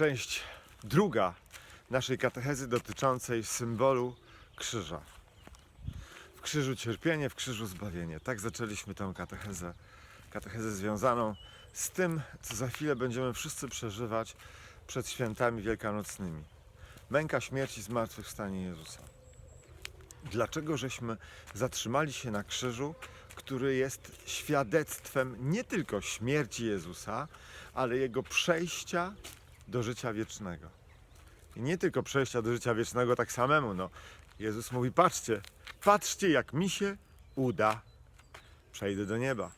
część druga naszej katechezy dotyczącej symbolu krzyża. W krzyżu cierpienie, w krzyżu zbawienie. Tak zaczęliśmy tę katechezę. Katechezę związaną z tym, co za chwilę będziemy wszyscy przeżywać przed świętami wielkanocnymi. Męka śmierci, zmartwychwstanie Jezusa. Dlaczego żeśmy zatrzymali się na krzyżu, który jest świadectwem nie tylko śmierci Jezusa, ale jego przejścia do życia wiecznego. I nie tylko przejścia do życia wiecznego tak samemu. No. Jezus mówi: Patrzcie, patrzcie, jak mi się uda. Przejdę do nieba.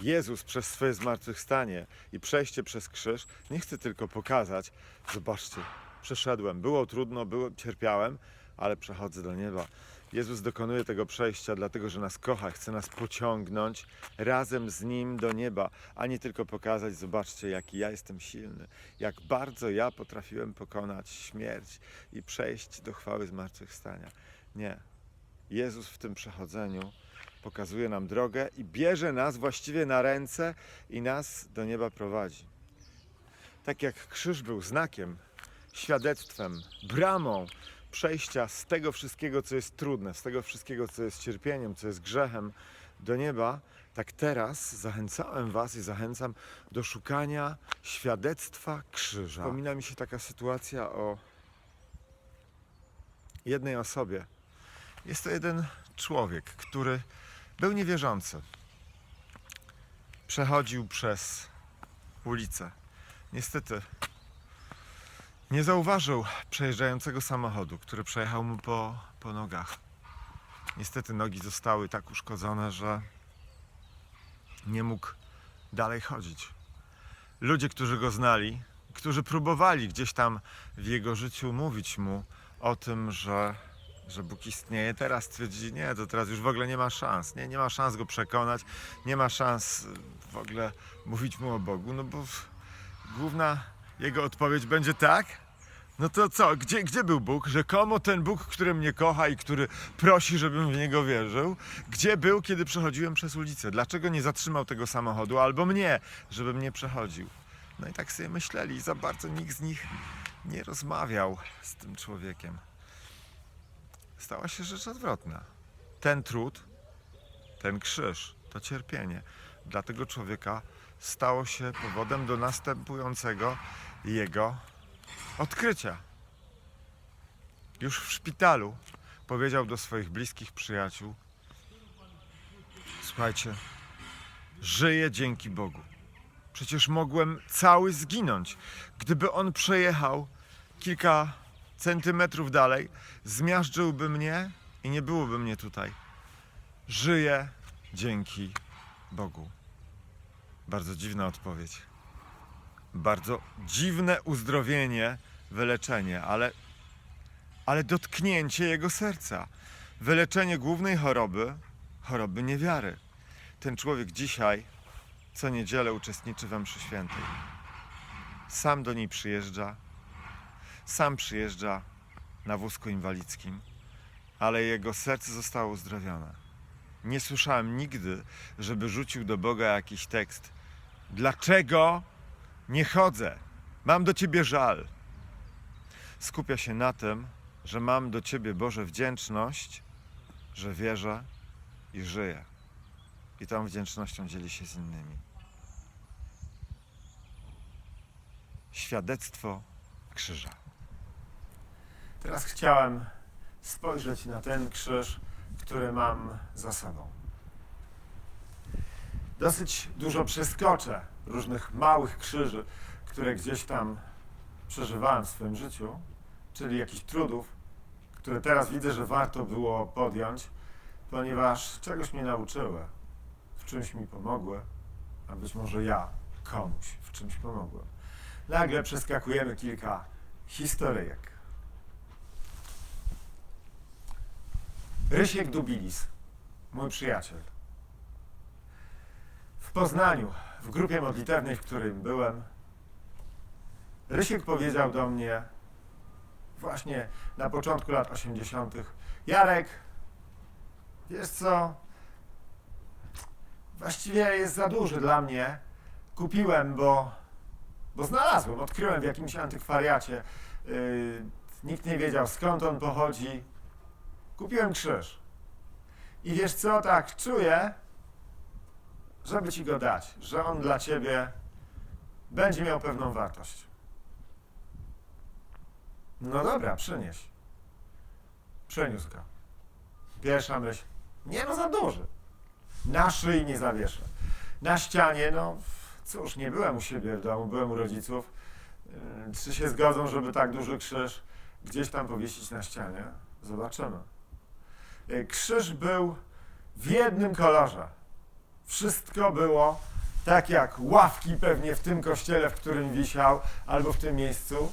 Jezus przez swoje zmartwychwstanie i przejście przez krzyż nie chce tylko pokazać, zobaczcie, przeszedłem, było trudno, było, cierpiałem, ale przechodzę do nieba. Jezus dokonuje tego przejścia, dlatego że nas kocha, chce nas pociągnąć razem z Nim do nieba, a nie tylko pokazać, zobaczcie, jaki ja jestem silny, jak bardzo ja potrafiłem pokonać śmierć i przejść do chwały zmartwychwstania. Nie. Jezus w tym przechodzeniu pokazuje nam drogę i bierze nas właściwie na ręce i nas do nieba prowadzi. Tak jak krzyż był znakiem, świadectwem, bramą przejścia z tego wszystkiego, co jest trudne, z tego wszystkiego, co jest cierpieniem, co jest grzechem, do nieba, tak teraz zachęcałem Was i zachęcam do szukania świadectwa krzyża. Wspomina mi się taka sytuacja o jednej osobie. Jest to jeden człowiek, który był niewierzący. Przechodził przez ulicę. Niestety nie zauważył przejeżdżającego samochodu, który przejechał mu po, po nogach. Niestety nogi zostały tak uszkodzone, że nie mógł dalej chodzić. Ludzie, którzy go znali, którzy próbowali gdzieś tam w jego życiu mówić mu o tym, że, że Bóg istnieje, teraz twierdzi, nie, to teraz już w ogóle nie ma szans, nie, nie ma szans go przekonać, nie ma szans w ogóle mówić mu o Bogu, no bo główna jego odpowiedź będzie tak, no to co, gdzie, gdzie był Bóg? Rzekomo ten Bóg, który mnie kocha i który prosi, żebym w Niego wierzył. Gdzie był, kiedy przechodziłem przez ulicę? Dlaczego nie zatrzymał tego samochodu albo mnie, żebym nie przechodził? No i tak sobie myśleli za bardzo nikt z nich nie rozmawiał z tym człowiekiem. Stała się rzecz odwrotna. Ten trud, ten krzyż, to cierpienie dla tego człowieka stało się powodem do następującego jego odkrycia. Już w szpitalu powiedział do swoich bliskich przyjaciół: Słuchajcie, żyję dzięki Bogu. Przecież mogłem cały zginąć. Gdyby on przejechał kilka centymetrów dalej, zmiażdżyłby mnie i nie byłoby mnie tutaj. Żyję dzięki Bogu. Bardzo dziwna odpowiedź. Bardzo dziwne uzdrowienie, wyleczenie, ale, ale dotknięcie jego serca. Wyleczenie głównej choroby, choroby niewiary. Ten człowiek dzisiaj co niedzielę uczestniczy we mszy świętej. Sam do niej przyjeżdża, sam przyjeżdża na wózku inwalidzkim, ale jego serce zostało uzdrowione. Nie słyszałem nigdy, żeby rzucił do Boga jakiś tekst. Dlaczego nie chodzę? Mam do ciebie żal. Skupia się na tym, że mam do ciebie Boże wdzięczność, że wierzę i żyję. I tą wdzięcznością dzieli się z innymi. Świadectwo krzyża. Teraz chciałem spojrzeć na ten krzyż, który mam za sobą. Dosyć dużo przeskoczę różnych małych krzyży, które gdzieś tam przeżywałem w swoim życiu, czyli jakichś trudów, które teraz widzę, że warto było podjąć, ponieważ czegoś mnie nauczyły, w czymś mi pomogły, a być może ja komuś w czymś pomogłem. Nagle przeskakujemy kilka historyjek. Rysiek Dubilis, mój przyjaciel. W Poznaniu, w grupie modlitewnej, w którym byłem, Rysiek powiedział do mnie właśnie na początku lat 80. Jarek, wiesz co? Właściwie jest za duży dla mnie. Kupiłem, bo Bo znalazłem, odkryłem w jakimś antykwariacie. Yy, nikt nie wiedział skąd on pochodzi. Kupiłem krzyż. I wiesz co, tak czuję, żeby ci go dać, że on dla ciebie będzie miał pewną wartość. No dobra, przynieś. Przeniósł go. Pierwsza myśl. Nie no, za duży. Na szyi nie zawieszę. Na ścianie, no cóż, nie byłem u siebie w domu, byłem u rodziców. Yy, Czy się zgodzą, żeby tak duży krzyż gdzieś tam powiesić na ścianie? Zobaczymy. Yy, Krzyż był w jednym kolorze. Wszystko było tak jak ławki pewnie w tym kościele, w którym wisiał, albo w tym miejscu,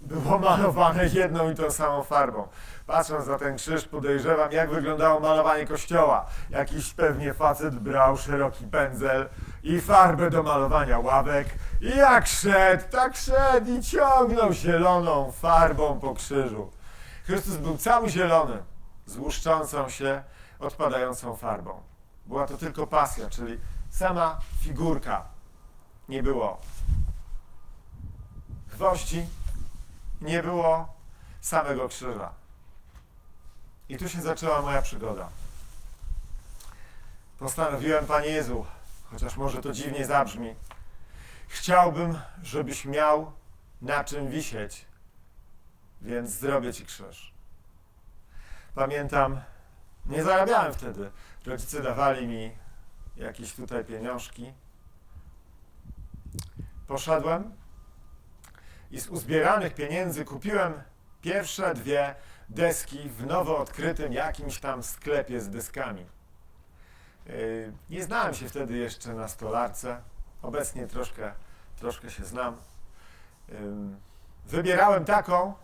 było malowane jedną i tą samą farbą. Patrząc na ten krzyż, podejrzewam, jak wyglądało malowanie kościoła. Jakiś pewnie facet brał szeroki pędzel i farbę do malowania ławek. I jak szedł, tak szedł i ciągnął zieloną farbą po krzyżu. Chrystus był cały zielony, z się, odpadającą farbą. Była to tylko pasja, czyli sama figurka. Nie było gwoździ, nie było samego krzyża. I tu się zaczęła moja przygoda. Postanowiłem, Panie Jezu, chociaż może to dziwnie zabrzmi, chciałbym, żebyś miał na czym wisieć, więc zrobię Ci krzyż. Pamiętam, nie zarabiałem wtedy. Rodzice dawali mi jakieś tutaj pieniążki. Poszedłem i z uzbieranych pieniędzy kupiłem pierwsze dwie deski w nowo odkrytym jakimś tam sklepie z deskami. Yy, Nie znałem się wtedy jeszcze na stolarce. Obecnie troszkę, troszkę się znam. Ym, Wybierałem taką,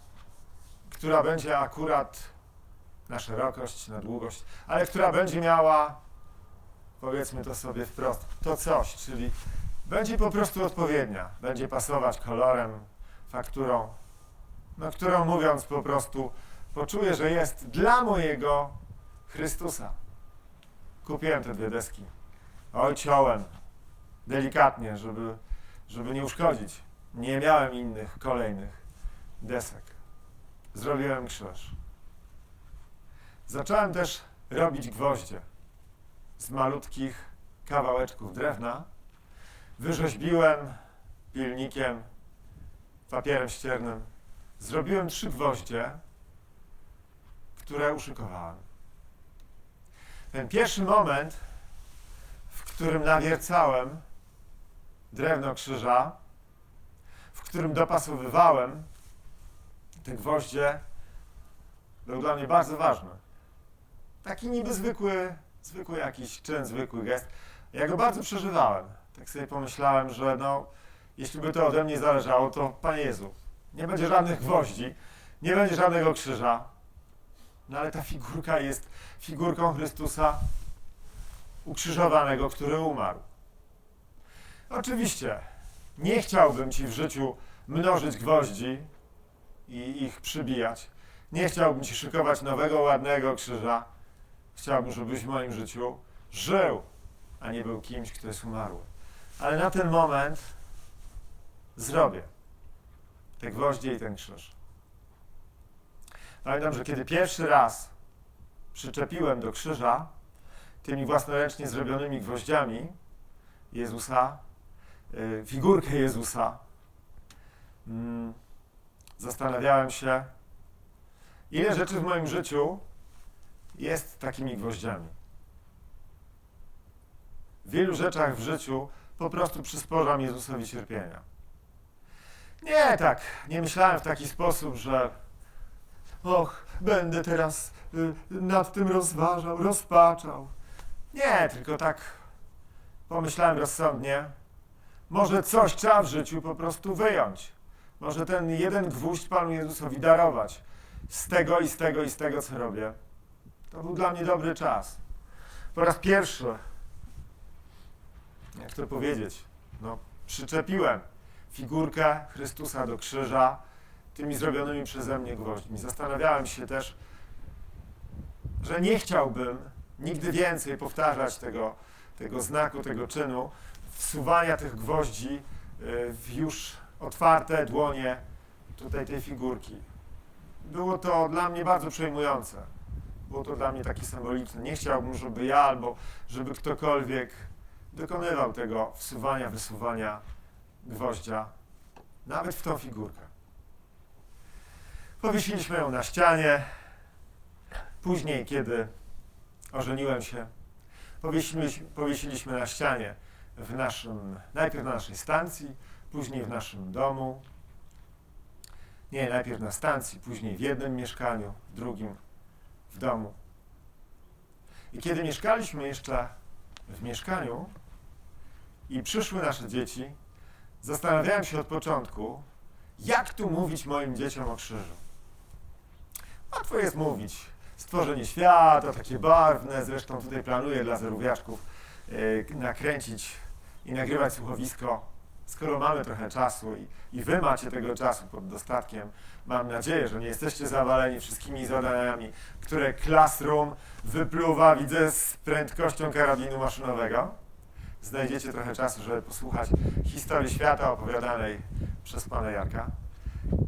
która będzie akurat na szerokość, na długość, ale która będzie miała, powiedzmy to sobie wprost, to coś, czyli będzie po prostu odpowiednia, będzie pasować kolorem, fakturą, no, którą mówiąc po prostu poczuję, że jest dla mojego Chrystusa. Kupiłem te dwie deski. Oj, ciąłem delikatnie, żeby, żeby nie uszkodzić. Nie miałem innych, kolejnych desek. Zrobiłem krzyż. Zacząłem też robić gwoździe z malutkich kawałeczków drewna. Wyrzeźbiłem pilnikiem, papierem ściernym. Zrobiłem trzy gwoździe, które uszykowałem. Ten pierwszy moment, w którym nawiercałem drewno krzyża, w którym dopasowywałem te gwoździe, był dla mnie bardzo ważny. Taki niby zwykły, zwykły jakiś czyn, zwykły gest. Ja go bardzo przeżywałem. Tak sobie pomyślałem, że no, jeśli by to ode mnie zależało, to Panie Jezu, nie będzie żadnych gwoździ, nie będzie żadnego krzyża. No ale ta figurka jest figurką Chrystusa ukrzyżowanego, który umarł. Oczywiście, nie chciałbym Ci w życiu mnożyć gwoździ i ich przybijać. Nie chciałbym Ci szykować nowego, ładnego krzyża. Chciałbym, żebyś w moim życiu żył, a nie był kimś, kto jest umarły. Ale na ten moment zrobię te gwoździe i ten krzyż. Pamiętam, że kiedy pierwszy raz przyczepiłem do krzyża tymi własnoręcznie zrobionymi gwoździami Jezusa, y, figurkę Jezusa, mm, zastanawiałem się, ile rzeczy w moim życiu jest takimi gwoździami. W wielu rzeczach w życiu po prostu przysporzam Jezusowi cierpienia. Nie tak, nie myślałem w taki sposób, że och, będę teraz y, nad tym rozważał, rozpaczał. Nie, tylko tak pomyślałem rozsądnie, może coś trzeba w życiu po prostu wyjąć. Może ten jeden gwóźdź Panu Jezusowi darować z tego i z tego i z tego, co robię. To był dla mnie dobry czas. Po raz pierwszy, jak to powiedzieć, no, przyczepiłem figurkę Chrystusa do krzyża tymi zrobionymi przeze mnie gwoźdźmi. Zastanawiałem się też, że nie chciałbym nigdy więcej powtarzać tego, tego znaku, tego czynu, wsuwania tych gwoździ w już otwarte dłonie tutaj tej figurki. Było to dla mnie bardzo przejmujące. Było to dla mnie takie symboliczne. Nie chciałbym, żeby ja albo żeby ktokolwiek dokonywał tego wsuwania, wysuwania gwoździa, nawet w tą figurkę. Powiesiliśmy ją na ścianie. Później, kiedy ożeniłem się, powiesiliśmy, powiesiliśmy na ścianie w naszym, najpierw na naszej stacji, później w naszym domu. Nie, najpierw na stacji, później w jednym mieszkaniu, w drugim w domu. I kiedy mieszkaliśmy jeszcze w mieszkaniu i przyszły nasze dzieci, zastanawiałem się od początku, jak tu mówić moim dzieciom o krzyżu. Łatwo jest mówić. Stworzenie świata, takie barwne, zresztą tutaj planuję dla zerówiaczków yy, nakręcić i nagrywać słuchowisko. Skoro mamy trochę czasu i, i wy macie tego czasu pod dostatkiem, mam nadzieję, że nie jesteście zawaleni wszystkimi zadaniami, które Classroom wypluwa, widzę, z prędkością karabinu maszynowego. Znajdziecie trochę czasu, żeby posłuchać historii świata opowiadanej przez pana Jarka.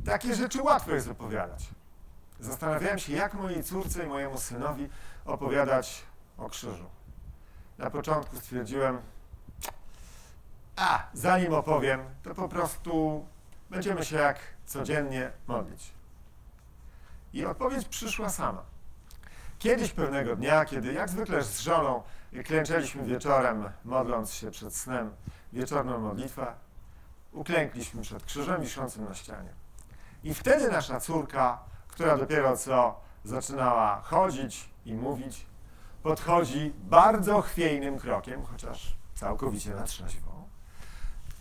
Takie rzeczy łatwo jest opowiadać. Zastanawiałem się, jak mojej córce i mojemu synowi opowiadać o krzyżu. Na początku stwierdziłem, a zanim opowiem, to po prostu będziemy się jak codziennie modlić. I odpowiedź przyszła sama. Kiedyś pewnego dnia, kiedy jak zwykle z żoną klęczeliśmy wieczorem, modląc się przed snem, wieczorną modlitwę, uklękliśmy przed krzyżem wiszącym na ścianie. I wtedy nasza córka, która dopiero co zaczynała chodzić i mówić, podchodzi bardzo chwiejnym krokiem, chociaż całkowicie na trzeźwo,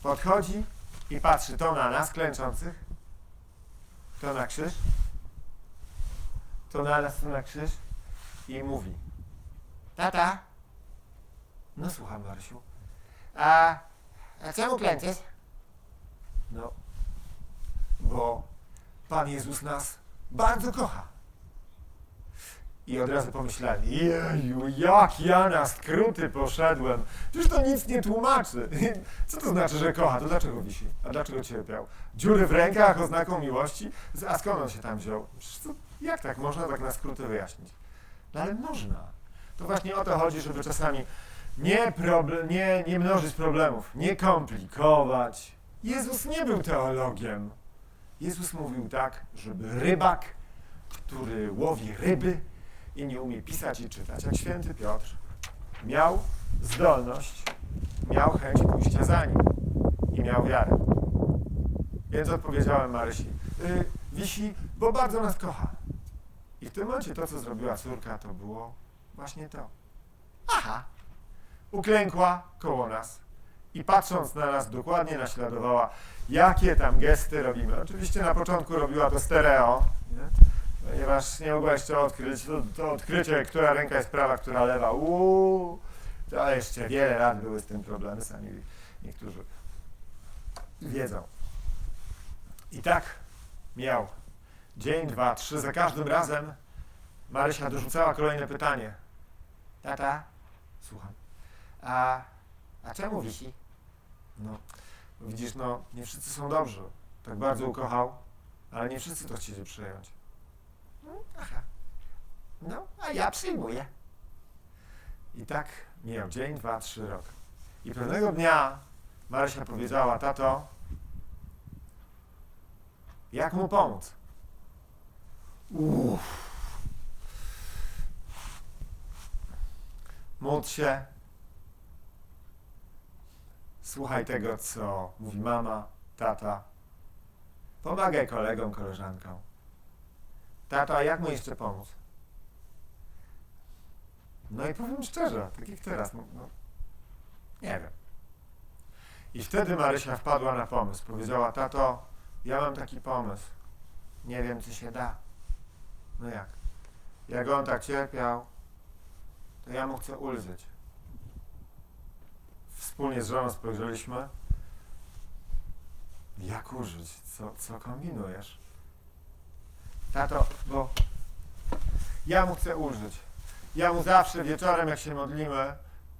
podchodzi i patrzy to na nas klęczących, to na krzyż, to na nas, to na krzyż. I mówi. Tata, no słucham Marysiu, A, a czemu klęczysz? no, bo Pan Jezus nas bardzo kocha. I od razu pomyślałem, jeju, jak ja na skróty poszedłem. Przecież to nic nie tłumaczy. Co to znaczy, że kocha? To dlaczego wisi? A dlaczego cierpiał? Dziury w rękach oznaką miłości? A skąd on się tam wziął? Jak tak można tak na skróty wyjaśnić? No ale można. To właśnie o to chodzi, żeby czasami nie, nie, nie mnożyć problemów, nie komplikować. Jezus nie był teologiem. Jezus mówił tak, żeby rybak, który łowi ryby i nie umie pisać i czytać, jak święty Piotr, miał zdolność, miał chęć pójścia za nim i miał wiarę. Więc odpowiedziałem Marysi, y, wisi, bo bardzo nas kocha. I w tym momencie to, co zrobiła córka, to było właśnie to. Aha! Uklękła koło nas i patrząc na nas dokładnie naśladowała, jakie tam gesty robimy. Oczywiście na początku robiła to stereo, nie? Ponieważ nie mogła jeszcze odkryć, to, to odkrycie, która ręka jest prawa, która lewa, uuu, to jeszcze wiele lat były z tym problemy, sami niektórzy wiedzą. I tak miał dzień, dwa, trzy, za każdym razem Marysia dorzucała kolejne pytanie. Tata, Słucham. a, a czemu wisi? No, widzisz, no, nie wszyscy są dobrzy. Tak bardzo ukochał, ale nie wszyscy to chcieli przyjąć. Aha. No, a ja przyjmuję. I tak mijał dzień, dwa, trzy, rok. I pewnego dnia Marysia powiedziała, tato, jak mu pomóc? Uff. Módl się. Słuchaj tego, co mówi mama, tata. Pomagaj kolegom, koleżankom. Tato, a jak mu jeszcze pomóc? No i powiem szczerze, tak jak teraz, no, no, nie wiem. I wtedy Marysia wpadła na pomysł. Powiedziała, tato, ja mam taki pomysł. Nie wiem, czy się da. No jak? Jak on tak cierpiał, to ja mu chcę ulżyć. Wspólnie z żoną spojrzeliśmy. Jak użyć? Co, co kombinujesz? Tato, bo ja mu chcę ulżyć. Ja mu zawsze wieczorem, jak się modlimy,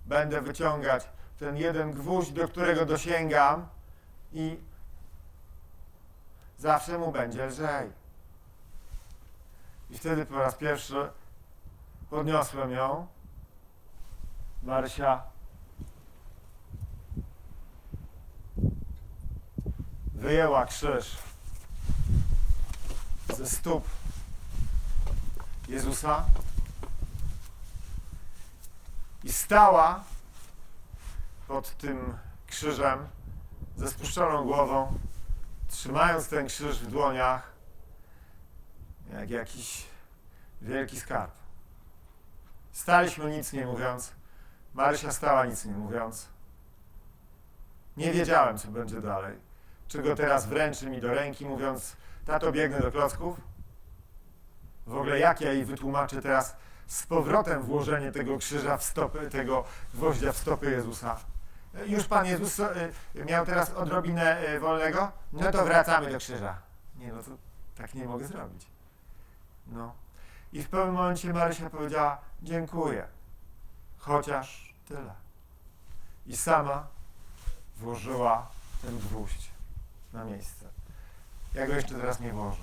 będę wyciągać ten jeden gwóźdź, do którego dosięgam i zawsze mu będzie lżej. I wtedy po raz pierwszy podniosłem ją. Marysia wyjęła krzyż ze stóp Jezusa i stała pod tym krzyżem ze spuszczoną głową, trzymając ten krzyż w dłoniach jak jakiś wielki skarb. Staliśmy nic nie mówiąc. Marysia stała nic nie mówiąc. Nie wiedziałem, co będzie dalej. Czy go teraz wręczy mi do ręki, mówiąc, tato, biegnę do klocków? W ogóle jak ja jej wytłumaczę teraz z powrotem włożenie tego krzyża w stopy, tego gwoździa w stopy Jezusa? Już Pan Jezus e, miał teraz odrobinę e, wolnego? No to wracamy do krzyża. Nie, no to tak nie mogę zrobić. No. I w pewnym momencie Marysia powiedziała, dziękuję. Chociaż tyle. I sama włożyła ten gwóźdź na miejsce. Ja go jeszcze teraz nie włożę.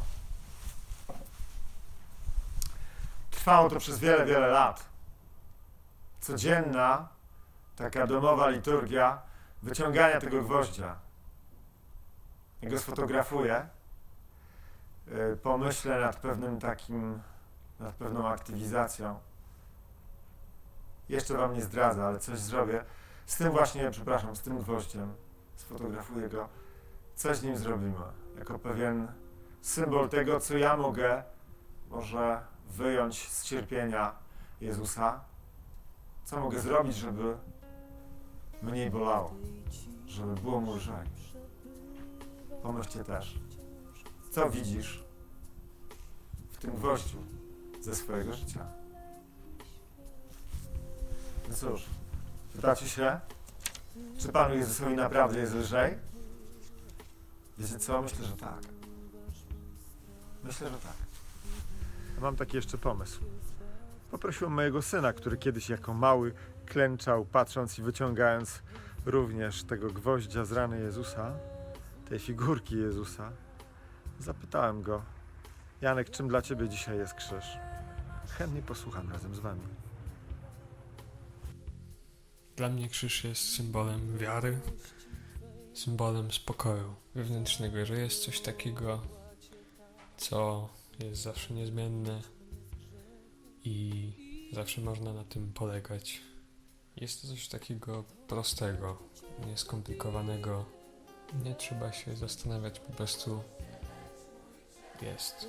Trwało to przez wiele, wiele lat. Codzienna, taka domowa liturgia wyciągania tego gwoździa. Ja go sfotografuję. Y, Pomyślę nad pewnym takim, nad pewną aktywizacją. Jeszcze wam nie zdradzę, ale coś zrobię. Z tym właśnie, przepraszam, z tym gwoździem. Sfotografuję go. Coś z nim zrobimy. Jako pewien symbol tego, co ja mogę może wyjąć z cierpienia Jezusa. Co mogę zrobić, żeby mniej bolało, żeby było mu lżej. Pomyślcie też, co widzisz w tym gwoździu ze swojego życia. No cóż, pytacie się, czy Panu Jezusowi naprawdę jest lżej? Wiecie co? Myślę, że tak. Myślę, że tak. Mam taki jeszcze pomysł. Poprosiłem mojego syna, który kiedyś jako mały klęczał, patrząc i wyciągając również tego gwoździa z rany Jezusa, tej figurki Jezusa. Zapytałem go, Janek, czym dla ciebie dzisiaj jest krzyż? Chętnie posłucham razem z wami. Dla mnie krzyż jest symbolem wiary, symbolem spokoju wewnętrznego, że jest coś takiego, co jest zawsze niezmienne i zawsze można na tym polegać. Jest to coś takiego prostego, nieskomplikowanego. Nie trzeba się zastanawiać, po prostu jest.